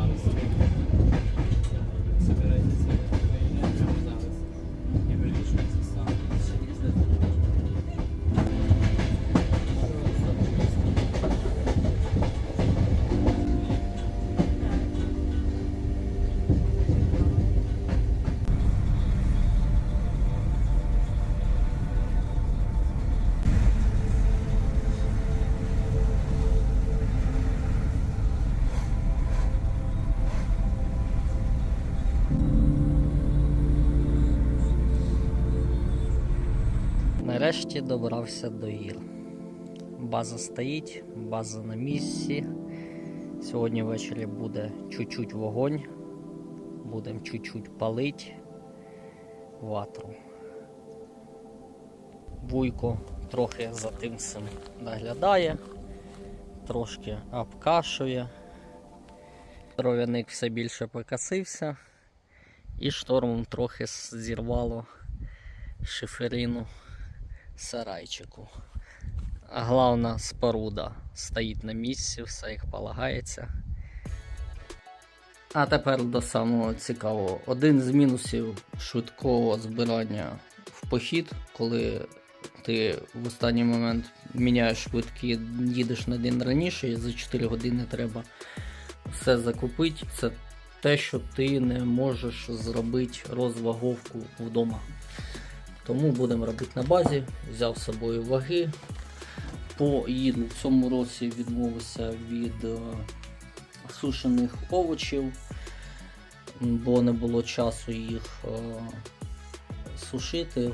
зараз. Собираєтеся Нарешті добрався до гір. База стоїть, база на місці. Сьогодні ввечері буде чуть-чуть вогонь. Будемо чуть-чуть палить ватру. Вуйко трохи за тим всім наглядає, трошки обкашує. Дров'яник все більше покосився, і штормом трохи зірвало шиферину сарайчику. А головна споруда стоїть на місці, все як полагається. А тепер до самого цікавого. Один з мінусів швидкого збирання в похід, коли ти в останній момент міняєш швидкі, їдеш на день раніше, і за 4 години треба все закупити. Це те, що ти не можеш зробити розваговку вдома. Тому будемо робити на базі. Взяв з собою ваги. По в цьому році відмовився від е, сушених овочів, бо не було часу їх е, сушити.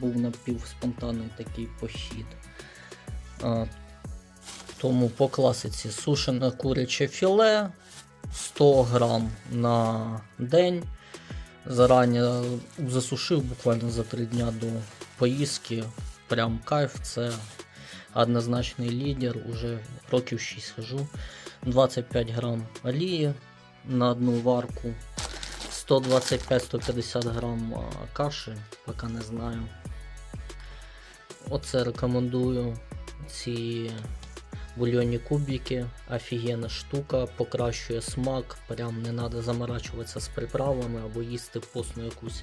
Був напівспонтанний такий похід. Е, тому по класиці сушене куряче філе 100 грам на день. Зарані засушив буквально за 3 дня до поїздки. Прям кайф, це однозначний лідер, уже років 6 хожу. 25 грам олії на одну варку, 125-150 грам каші, поки не знаю. Оце рекомендую. Ці бульйонні кубики, офігенна штука, покращує смак, прям не треба заморачуватися з приправами або їсти постну якусь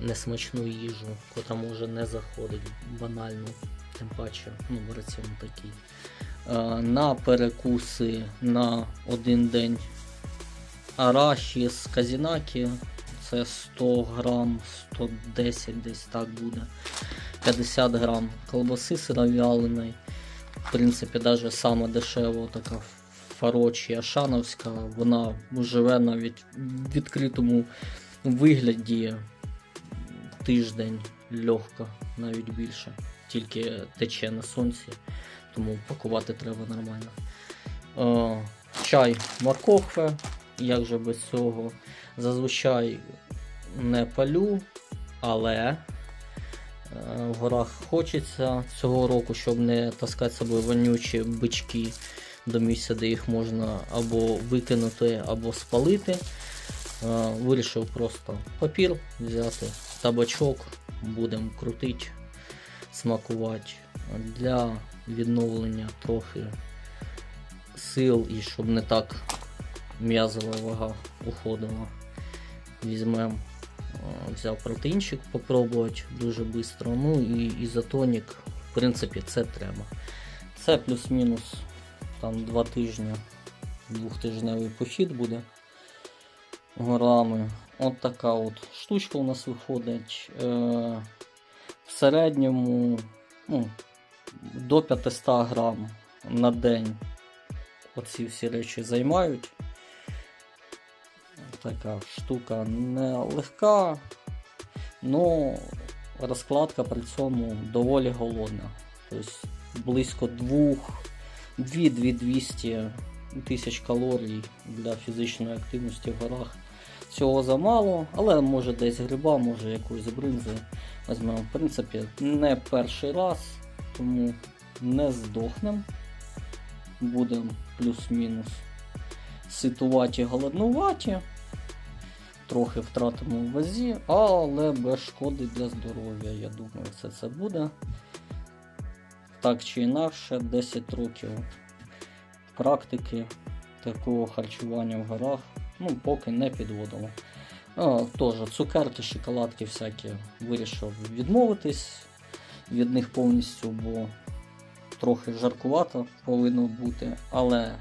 несмачну їжу, котра може не заходить банально, тим паче, ну, раціон такий. На перекуси на один день арахіс казінакі, це 100 грам, 110 десь так буде. 50 грам колбаси сировяленої. В принципі, навіть сама дешева така Фарочі Ашановська, вона живе навіть в відкритому вигляді тиждень легко, навіть більше. Тільки тече на сонці, тому пакувати треба нормально. Е, чай моркохве, як же без цього. Зазвичай не палю, але в горах хочеться цього року, щоб не таскати з собою вонючі бички до місця, де їх можна або викинути, або спалити. Е, Вирішив просто папір взяти, табачок, будемо крутити, смакувати для відновлення трохи сил і щоб не так м'язова вага уходила. Візьмемо, взяв протеїнчик попробувати дуже швидко. Ну і ізотонік, в принципі, це треба. Це плюс-мінус там два тижні, двохтижневий похід буде горами. От така от штучка у нас виходить. Е, в середньому ну, до 500 грам на день оці всі речі займають. Така штука не легка, але розкладка при цьому доволі голодна. Тобто близько 2 200 тисяч калорій для фізичної активності в горах. Цього замало, але може десь гриба, може якоїсь бринзи візьмемо. В принципі, не перший раз, тому не здохнемо. Будемо плюс-мінус ситуваті, голоднуваті. Трохи втратимо в вазі, але без шкоди для здоров'я. Я думаю, все це буде. Так чи інакше, 10 років практики такого харчування в горах ну, поки не підводило. Тож, цукерки, шоколадки всякі вирішив відмовитись від них повністю, бо трохи жаркувато повинно бути, але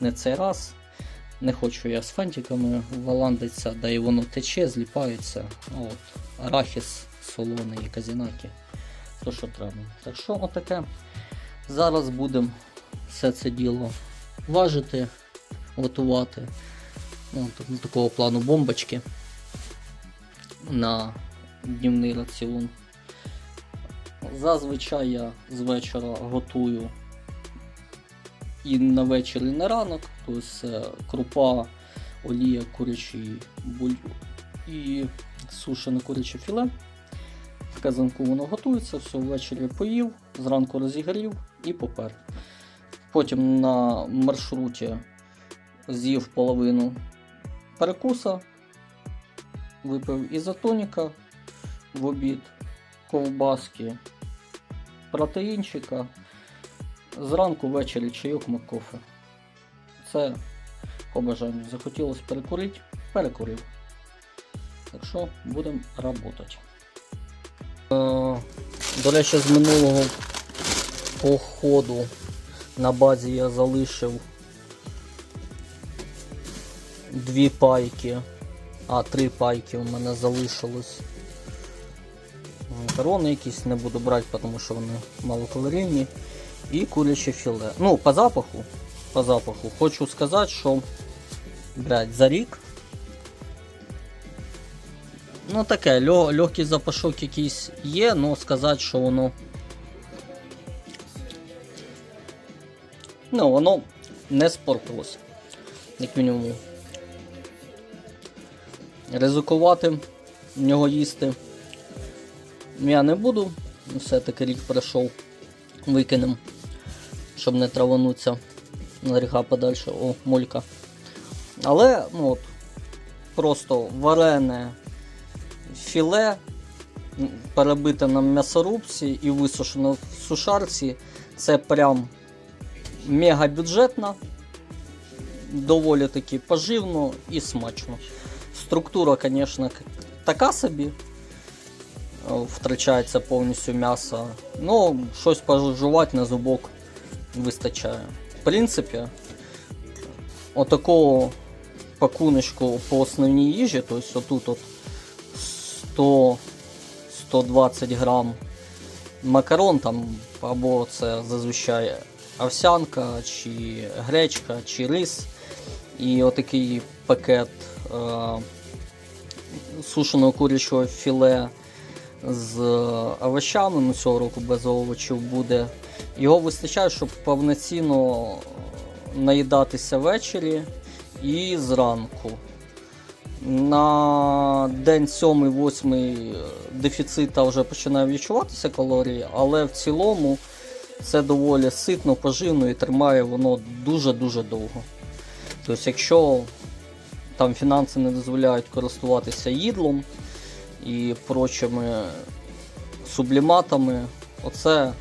не цей раз. Не хочу я з фантиками валандитися, да і воно тече, зліпається. От арахіс солоний і казінаки. То, що треба. Так що отаке. Зараз будемо все це діло важити, готувати. Ну, так- такого плану бомбочки на днівний раціон. Зазвичай я з вечора готую і на вечір, і на ранок. Тобто крупа, олія, курячий бульйон і сушене куряче філе. В казанку воно готується, все ввечері поїв, зранку розігрів і попер. Потім на маршруті з'їв половину перекуса, випив ізотоніка в обід, ковбаски, протеїнчика. Зранку ввечері чайок макофе. Це по. Захотілося перекурити, перекурив. Так що будемо працювати. Е, До речі, з минулого походу на базі я залишив дві пайки, а три пайки у мене залишилось. Макарони якісь не буду брати, тому що вони малокалорійні. І куряче філе. Ну, по запаху, по запаху, хочу сказати, що блядь, за рік. Ну таке, лё, легкий запашок якийсь є, але сказати, що воно. Ну, воно не спортилось. Як мінімум. Ризикувати в нього їсти я не буду. Все-таки рік пройшов. Викинем, щоб не травануться на гріха подальше. О, молька. Але, ну от, просто варене філе, перебите на м'ясорубці і висушено в сушарці. Це прям мега бюджетно, доволі таки поживно і смачно. Структура, звісно, така собі. Втрачається повністю м'ясо. Ну, щось пожувати на зубок вистачає. В принципі, отакого пакуночку по основній їжі, тобто отут от 100-120 грам макарон там, або це зазвичай овсянка, чи гречка, чи рис. І отакий пакет е, сушеного курячого філе з овочами, ну цього року без овочів буде. Його вистачає, щоб повноцінно наїдатися ввечері і зранку. На день 7-8 дефіцита вже починає відчуватися калорії, але в цілому це доволі ситно, поживно і тримає воно дуже-дуже довго. Тобто, якщо там фінанси не дозволяють користуватися їдлом і прочими субліматами, оце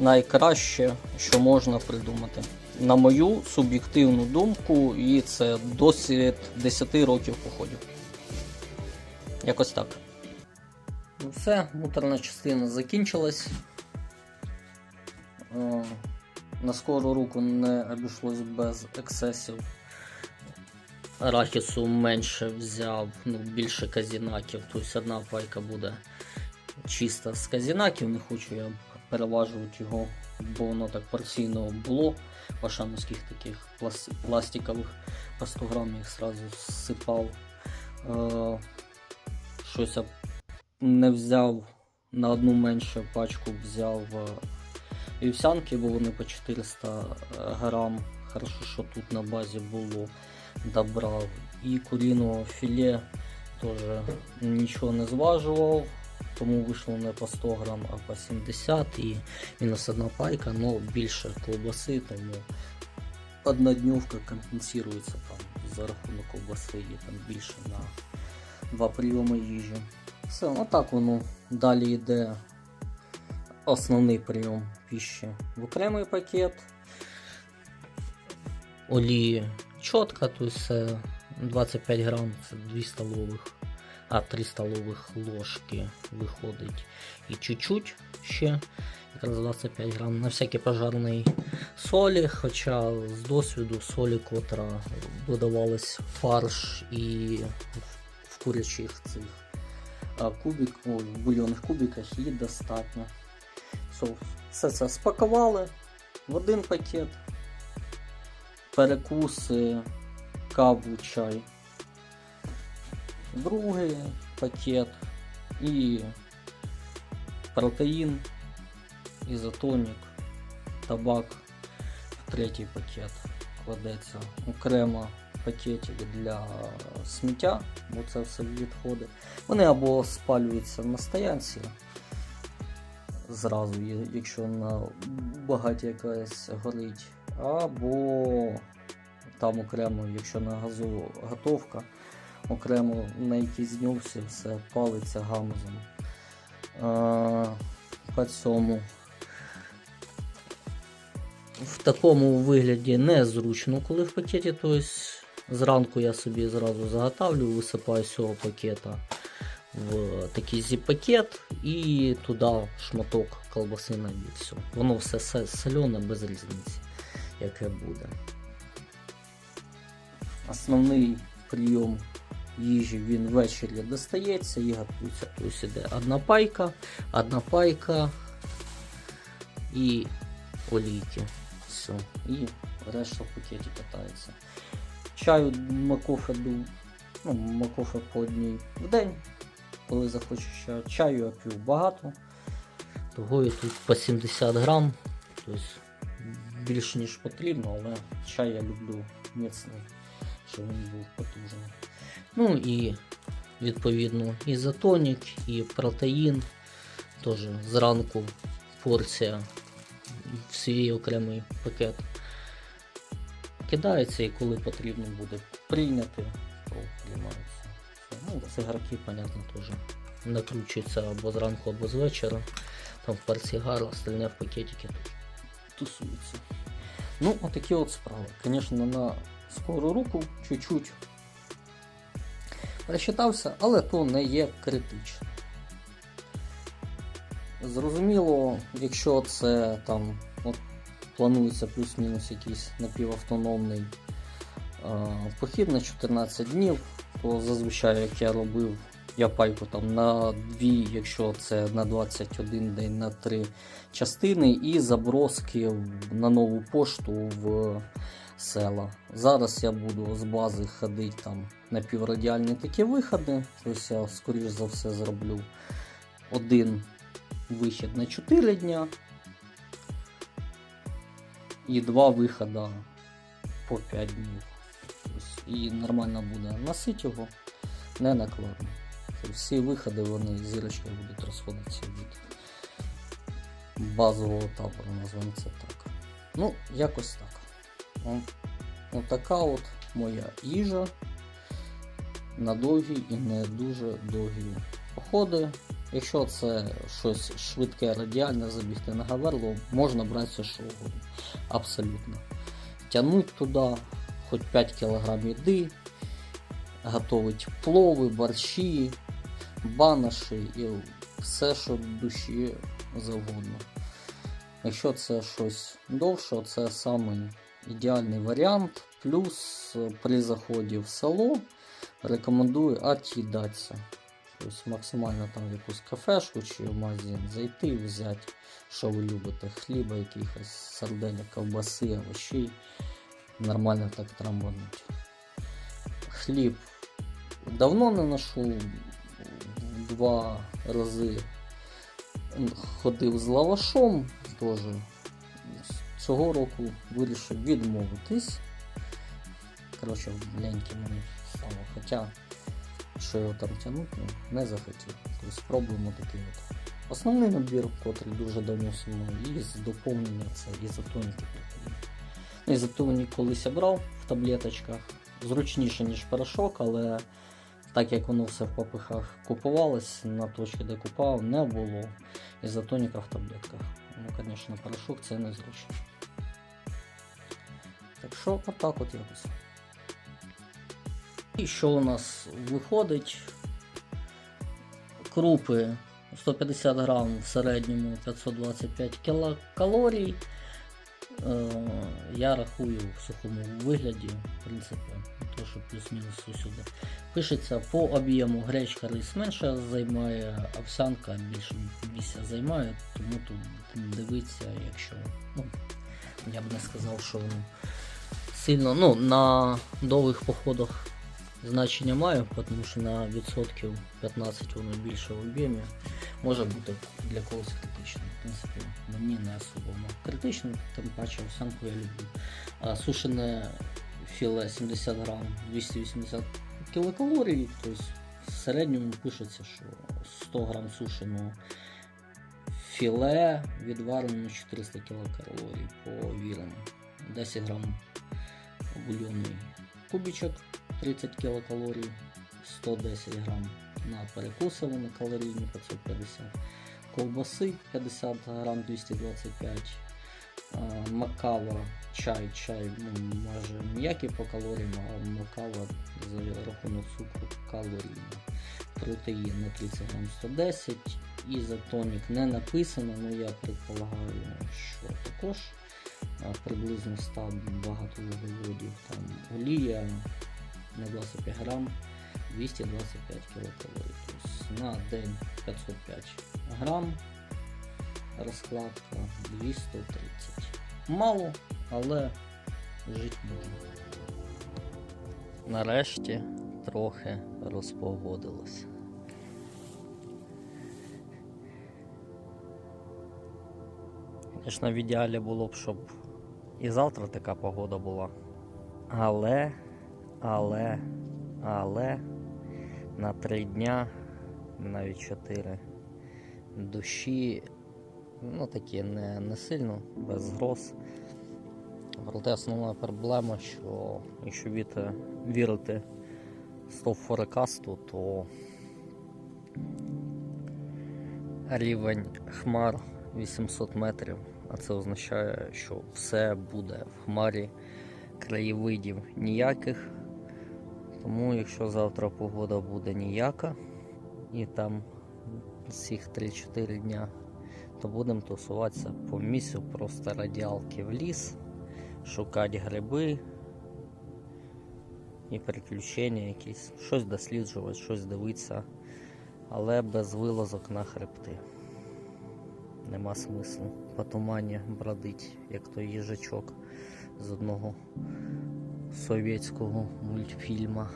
найкраще, що можна придумати. На мою суб'єктивну думку, і це досвід 10 років походів. Якось так. Ну все, муторна частина закінчилась. Е, На скору руку не обійшлось без ексесів. Арахісу менше взяв, ну, більше казінаків. Тобто одна пайка буде чиста з казінаків. Не хочу я переважувати його, бо воно так порційно було. Пашановських таких плас- пластикових по 100 грам їх сразу зсипав. Е, щось не взяв на одну меншу пачку, взяв е, вівсянки, бо вони по 400 грам. Хорошо, що тут на базі було, добрав. І куріного філе теж нічого не зважував, тому вийшло не по 100 грам, а по 70 і мінус одна пайка, але більше ковбаси, тому одна днювка компенсується там за рахунок ковбаси і там більше на два прийоми їжі. Все, отак воно далі йде основний прийом піші в окремий пакет. олії чітка, то це 25 грам, це 2 столових, а 3 столових ложки виходить. І чуть-чуть ще, якраз 25 грам на всякий пожарний солі, хоча з досвіду солі, котра додавалась фарш і в- курячих цих. Кубик, ой, в бульйонних кубиках її достатньо. Все це спакували в один пакет, перекуси, каву, чай, другий пакет і протеїн, ізотонік, табак в третій пакет кладеться окремо пакетик для сміття, бо це все відходи. Вони або спалюються на стоянці зразу, якщо на багаті якась горить, або там окремо, якщо на газу готовка, окремо на якійсь днювці все палиться гамузом. По цьому. В такому вигляді незручно, коли в пакеті. Тобто зранку я собі зразу заготавлю, висипаю з цього пакета в такий зіп-пакет і туди шматок колбаси на все. Воно все се- солене без різниці, яке буде. Основний прийом їжі він ввечері достається і готується. Тобто іде одна пайка, одна пайка і олійки. Все. І решта в пакеті катається. Чаю макофе ну, макофе по одній в день. Коли захочу чаю. Чаю я п'ю багато. Того і тут по 70 грам. Тобто більше ніж потрібно, але чай я люблю міцний, щоб він був потужний. Ну і відповідно ізотонік, і протеїн. Теж зранку порція в свій окремий пакет кидається і коли потрібно буде прийняти, то приймається. Ну, цигарки, понятно, теж накручуються або зранку, або з вечора. Там в портсигар, остальне в пакетике тут тусується. Ну, отакі от справи. Звісно, на скору руку чуть-чуть просчитався, але то не є критично. Зрозуміло, якщо це там от, планується плюс-мінус якийсь напівавтономний е, похід на 14 днів, то зазвичай, як я робив, я пайку там на 2, якщо це на 21 день на 3 частини, і заброски на нову пошту в села. Зараз я буду з бази ходити там на піврадіальні такі виходи. Тобто я, скоріш за все, зроблю один вихід на 4 дня і два виходи по 5 днів. І нормально буде носити його, не накладно. Всі виходи вони зірочкою будуть розходитися від базового табору, назвемо це так. Ну, якось так. Отака от моя їжа на довгі і не дуже довгі походи. Якщо це щось швидке, радіальне, забігти на гаверло, можна брати що угодно. Абсолютно. Тянуть туди хоч 5 кг їди, готовить плови, борщі, банаші і все, що душі завгодно. Якщо це щось довше, це самий ідеальний варіант. Плюс е, при заході в село рекомендую от'їдатися. Тобто максимально там в якусь кафешку чи в магазин зайти і взяти, що ви любите, хліба, якихось сардельок, ковбаси, овощей. Нормально так трамбануть. Хліб давно не ношу. Два рази ходив з лавашом теж. Цього року вирішив відмовитись. Коротше, ляньки мені стало. Хоча, що його там тягнути, не захотів. Тобто спробуємо такий от. Основний набір, котрий дуже давно мною, і з доповнення це ізотоніки протеїну. Ну, Ізотонік колись я брав в таблеточках. Зручніше, ніж порошок, але так як воно все в попихах купувалось, на точці, де купав, не було ізотоніка в таблетках. Ну, звісно, порошок це незручно. Так що отак от якось. І що у нас виходить? Крупи 150 грам в середньому 525 кілокалорій. Е, я рахую в сухому вигляді, в принципі, то, що плюс-мінус усюди. Пишеться по об'єму гречка рис менше займає, овсянка більше місця займає, тому тут дивиться, якщо. Ну, я б не сказав, що воно сильно. Ну, на довгих походах значення має, тому що на відсотків 15 воно більше в об'ємі. Може бути для когось критично. В принципі, мені не особо воно критично, тим паче овсянку я люблю. А сушене філе 70 грам 280 кілокалорій, тобто в середньому пишеться, що 100 грам сушеного філе відварено 400 кілокалорій по вірам. 10 грам бульйонний кубічок 30 кілокалорій, 110 грам на перекуси калорійні 550, ковбаси 50 грам 225, а, макава, чай, чай ну, майже ніякий по калоріям, а макава за рахунок цукру калорійна. Протеїн на 30 грам 110, ізотонік не написано, але я предполагаю, що також приблизно 100 багато вуглеводів. Там олія на 25 грам 225 кілокалорій. Тобто на день 505 грам розкладка 230. Мало, але жити можна. Нарешті трохи розпогодилося. Звісно, в ідеалі було б, щоб і завтра така погода була. Але, але, але на три дня, навіть чотири дощі, ну такі не, не сильно, без гроз. Проте основна проблема, що якщо вірити стоп форекасту, то рівень хмар 800 метрів, а це означає, що все буде в хмарі краєвидів ніяких. Тому якщо завтра погода буде ніяка і там цих 3-4 дня, то будемо тусуватися по місцю, просто радіалки в ліс, шукати гриби і приключення якісь, щось досліджувати, щось дивитися, але без вилазок на хребти. Нема смислу по тумані бродить, як той їжачок з одного совєтського мультфільма.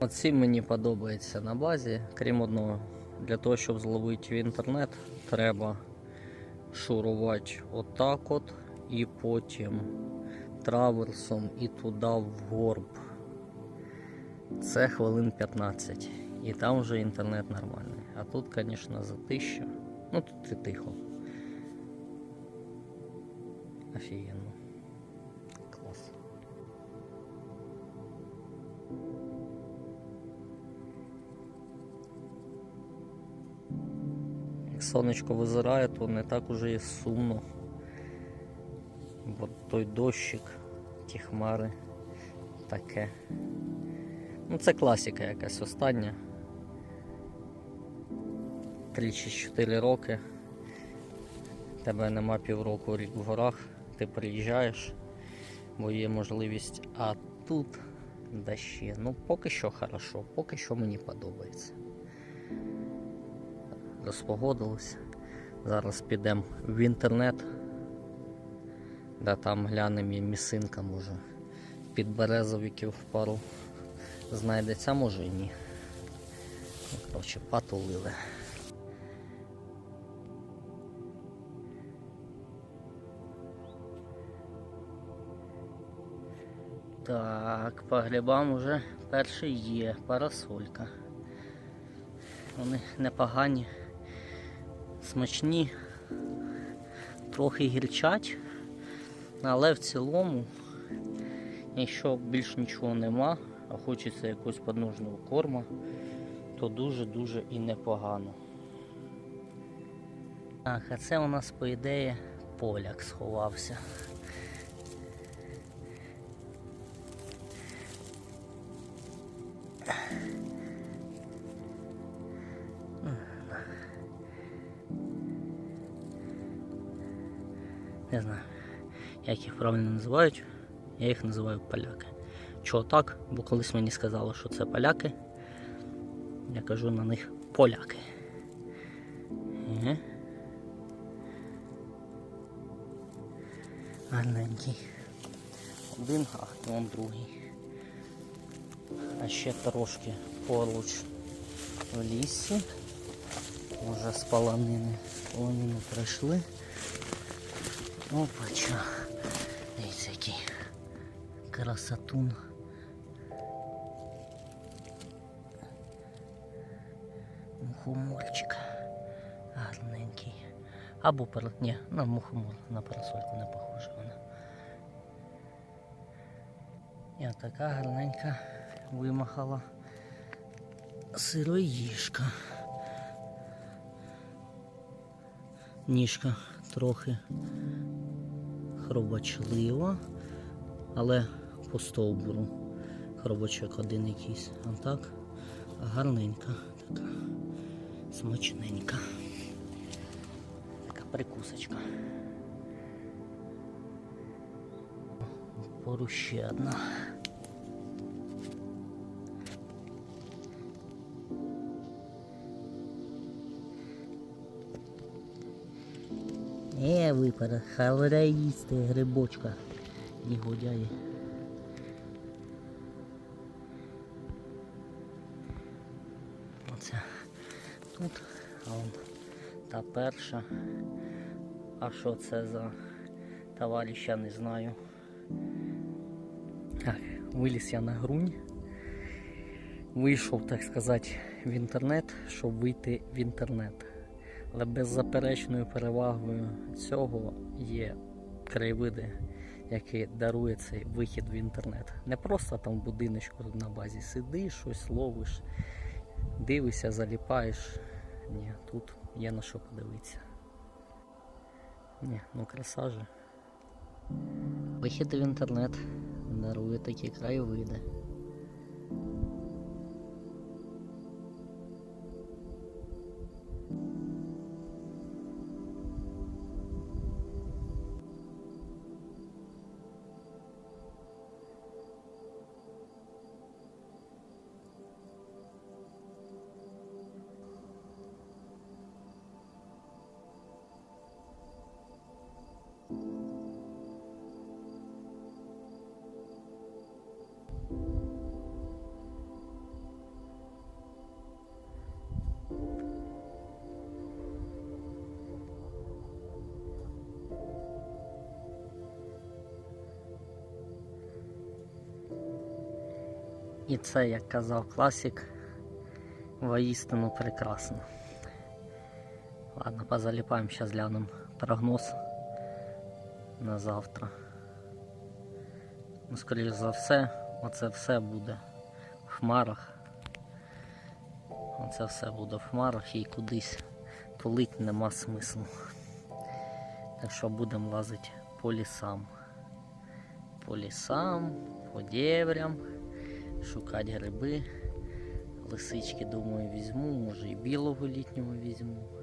Оці мені подобається на базі, крім одного, для того, щоб зловити в інтернет, треба шурувати отак от і потім траверсом і туди в горб. Це хвилин 15. І там вже інтернет нормальний. А тут, звісно, затища. Ну тут і тихо. Офігенно. Клас. Як сонечко визирає, то не так уже і сумно. Бо той дощик, ті хмари таке. Ну це класика якась остання. 3 чи 4 роки. Тебе нема півроку рік в горах, ти приїжджаєш, бо є можливість, а тут да ще. Ну поки що хорошо, поки що мені подобається. Розпогодилось. Зараз підемо в інтернет. Да там глянемо і місинка може. Під березовиків пару знайдеться, може і ні. Ну, Коротше, потулили. Так, по грибам уже перший є парасолька. Вони непогані, смачні, трохи гірчать, але в цілому, якщо більш нічого нема, а хочеться якогось подножного корма, то дуже-дуже і непогано. Так, а це у нас, по ідеї, поляк сховався. Правильно називають. Я їх називаю поляки. Чого так? Бо колись мені сказали, що це поляки. Я кажу на них поляки. Е. Гарненький. Один, а вон другий. А ще трошки поруч в лісі. Уже з полонини. Полонину пройшли. Опача. Красотун. Мухоморчик. Гарненький. Або пер... Ні, на мухомор, на парасольку не похоже вона. І така гарненька вимахала сироїжка. Ніжка трохи хробочлива, але по стовбуру. Хробочок один якийсь. А так гарненька, така смачненька. Така прикусочка. Поруч ще одна. Е, випара, халера їсти грибочка. Негодяї. Оце тут, а он та перша. А що це за товариш, я не знаю. Так, виліз я на грунь. Вийшов, так сказати, в інтернет, щоб вийти в інтернет. Але беззаперечною перевагою цього є краєвиди, які дарує цей вихід в інтернет. Не просто там в будиночку на базі сидиш, щось ловиш, дивишся, заліпаєш. Ні, тут є на що подивитися. Ні, ну краса же. Вихід в інтернет дарує такі краєвиди. І це, як казав класик, воістину прекрасно. Ладно, позаліпаємо, зараз глянемо прогноз на завтра. Ну, скоріш за все, оце все буде в хмарах. Оце все буде в хмарах і кудись тулить нема смислу. Так що будемо лазити по лісам. По лісам, по дєврям шукати гриби. Лисички, думаю, візьму, може і білого літнього візьму.